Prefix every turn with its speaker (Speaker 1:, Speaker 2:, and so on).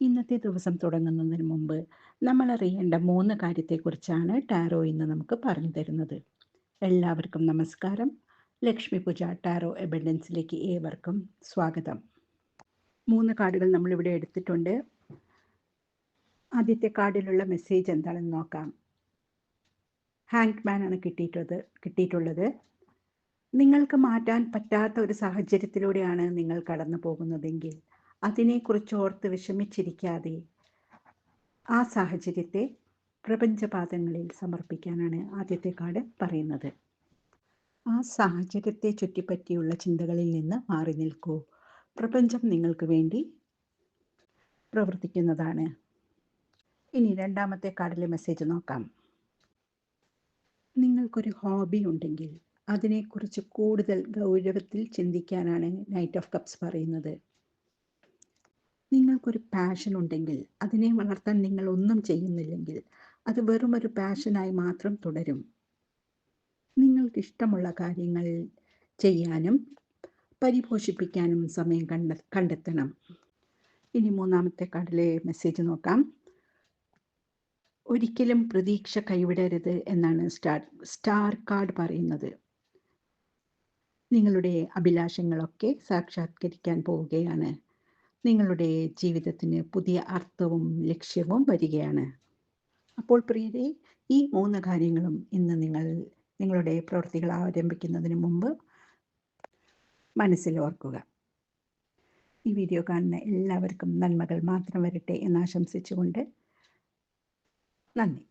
Speaker 1: ഇന്നത്തെ ദിവസം തുടങ്ങുന്നതിന് മുമ്പ് നമ്മൾ അറിയേണ്ട മൂന്ന് കാര്യത്തെക്കുറിച്ചാണ് ടാരോ ഇന്ന് നമുക്ക് പറഞ്ഞു തരുന്നത്. എല്ലാവർക്കും നമസ്കാരം. ലക്ഷ്മി പൂജ ടാരോ എബൻഡൻസിലേക്ക് ഏവർക്കും സ്വാഗതം. മൂന്ന് കാർഡുകൾ നമ്മളിവിടെ എടുത്തിട്ടുണ്ട്. ആദ്യത്തെ കാർഡിലുള്ള മെസ്സേജ് എന്താണെന്ന് നോക്കാം. ഹാങ്ക് മാൻ ആണ് കിട്ടിയിട്ടുള്ളത് കിട്ടിയിട്ടുള്ളത്. നിങ്ങൾക്ക് മാറ്റാൻ പറ്റാത്ത ഒരു സാഹചര്യത്തിലൂടെയാണ് നിങ്ങൾ കടന്നു പോകുന്നതെങ്കിൽ അതിനെക്കുറിച്ച് ഓർത്ത് വിഷമിച്ചിരിക്കാതെ ആ സാഹചര്യത്തെ പ്രപഞ്ചപാതങ്ങളിൽ സമർപ്പിക്കാനാണ് ആദ്യത്തെ കാർഡ് പറയുന്നത്. ആ സാഹചര്യത്തെ ചുറ്റിപ്പറ്റിയുള്ള ചിന്തകളിൽ നിന്ന് മാറി നിൽക്കൂ. പ്രപഞ്ചം നിങ്ങൾക്ക് വേണ്ടി പ്രവർത്തിക്കുന്നതാണ്. ഇനി രണ്ടാമത്തെ കാർഡിലെ മെസ്സേജ് നോക്കാം. നിങ്ങൾക്കൊരു ഹോബി ഉണ്ടെങ്കിൽ അതിനെക്കുറിച്ച് കൂടുതൽ ഗൗരവത്തിൽ ചിന്തിക്കാനാണ് നൈറ്റ് ഓഫ് കപ്സ് പറയുന്നത്. നിങ്ങൾക്കൊരു പാഷൻ ഉണ്ടെങ്കിൽ അതിനെ വളർത്താൻ നിങ്ങൾ ഒന്നും ചെയ്യുന്നില്ലെങ്കിൽ അത് വെറും ഒരു പാഷനായി മാത്രം തുടരും. നിങ്ങൾക്ക് ഇഷ്ടമുള്ള കാര്യങ്ങൾ ചെയ്യാനും പരിപോഷിപ്പിക്കാനും സമയം കണ്ട കണ്ടെത്തണം. ഇനി മൂന്നാമത്തെ കാർഡിലെ മെസ്സേജ് നോക്കാം. ഒരിക്കലും പ്രതീക്ഷ കൈവിടരുത് എന്നാണ് സ്റ്റാർ സ്റ്റാർ കാർഡ് പറയുന്നത്. നിങ്ങളുടെ അഭിലാഷങ്ങളൊക്കെ സാക്ഷാത്കരിക്കാൻ പോവുകയാണ്. നിങ്ങളുടെ ജീവിതത്തിന് പുതിയ അർത്ഥവും ലക്ഷ്യവും വരികയാണ്. അപ്പോൾ പ്രിയരെ ഈ മൂന്ന് കാര്യങ്ങളും ഇന്ന് നിങ്ങൾ നിങ്ങളുടെ പ്രവൃത്തികൾ ആരംഭിക്കുന്നതിന് മുമ്പ് മനസ്സിൽ ഓർക്കുക. ഈ വീഡിയോ കാണുന്ന എല്ലാവർക്കും നന്മകൾ മാത്രം വരട്ടെ എന്ന് ആശംസിച്ചുകൊണ്ട് നന്ദി.